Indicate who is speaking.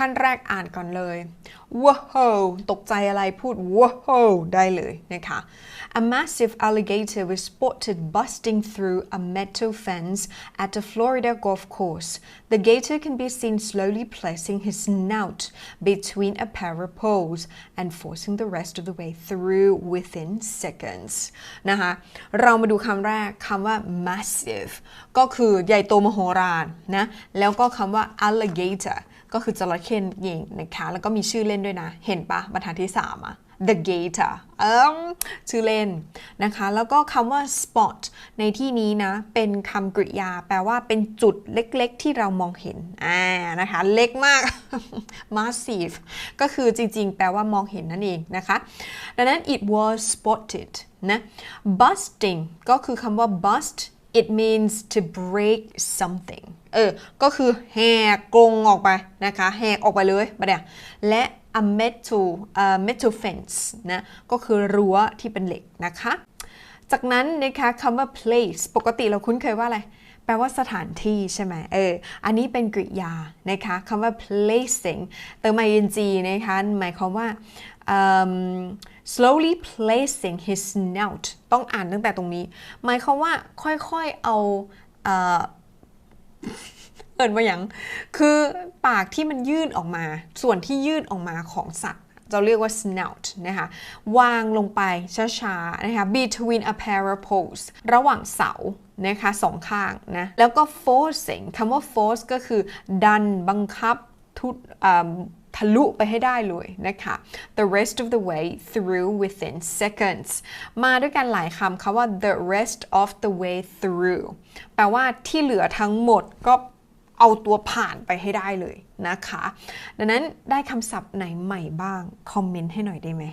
Speaker 1: ขั้นแรกอ่านก่อนเลย wow ตกใจอะไรพูด wow ได้เลยนะคะ A massive alligator was spotted busting through a metal fence at the Florida golf course. The gator can be seen slowly placing his snout between a pair of poles and forcing the rest of the way through within seconds นะคะ เรามาดูคำแรกคำว่า massive ก็คือใหญ่โตมโหฬารนะ แล้วก็คำว่า alligator ก็คือจระเขนั่นเองนะคะแล้วก็มีชื่อเล่นด้วยนะ เห็นปะบรรทัดที่ 3 อะ the gator เอิมชื่อเล่นนะคะ แล้วก็คำว่า spot ในที่นี้นะ เป็นคำกริยา แปลว่าเป็นจุดเล็กๆ ที่เรามองเห็น อ่า นะคะ เล็กมาก massive ก็คือจริงๆ แปลว่ามองเห็นนั่นเองนะคะ ดังนั้น it was spotted นะ busting ก็คือคำว่า bust it means to break something เออ ก็คือแหกกรงออกไปนะคะ แหกออกไปเลยมาเดี๋ยวและ a metal uh, metal fence นะ ก็คือรั้วที่เป็นเหล็กนะคะ จากนั้นนะคะคำว่า place ปกติเราคุ้นเคยว่าอะไร แปลว่าสถานที่ใช่ไหมเออ อันนี้เป็นกริยานะคะคำว่า placing เติม ing นะคะ หมายความว่า um, slowly placing his snout ต้องอ่านตั้งแต่ตรงนี้ หมายความว่าค่อยๆเอาเอ่อ เอินว่าอย่างคือปากที่มันยื่นออกมา ส่วนที่ยื่นออกมาของสัตว์เราเรียกว่า snout นะคะ วางลงไปช้าๆ นะคะ between a pair of poles ระหว่างเสา นะคะสองข้างนะ แล้วก็ forcing คำว่า force ก็คือ ดัน บังคับทุอ่า ทะลุไปให้ได้เลยนะคะ the rest of the way through within seconds มาด้วยกันหลายคำคำว่า the rest of the way through แปลว่าที่เหลือทั้งหมดก็เอาตัวผ่านไปให้ได้เลยนะคะ ดังนั้นได้คำศัพท์ไหนใหม่บ้าง คอมเมนต์ให้หน่อยได้ไหม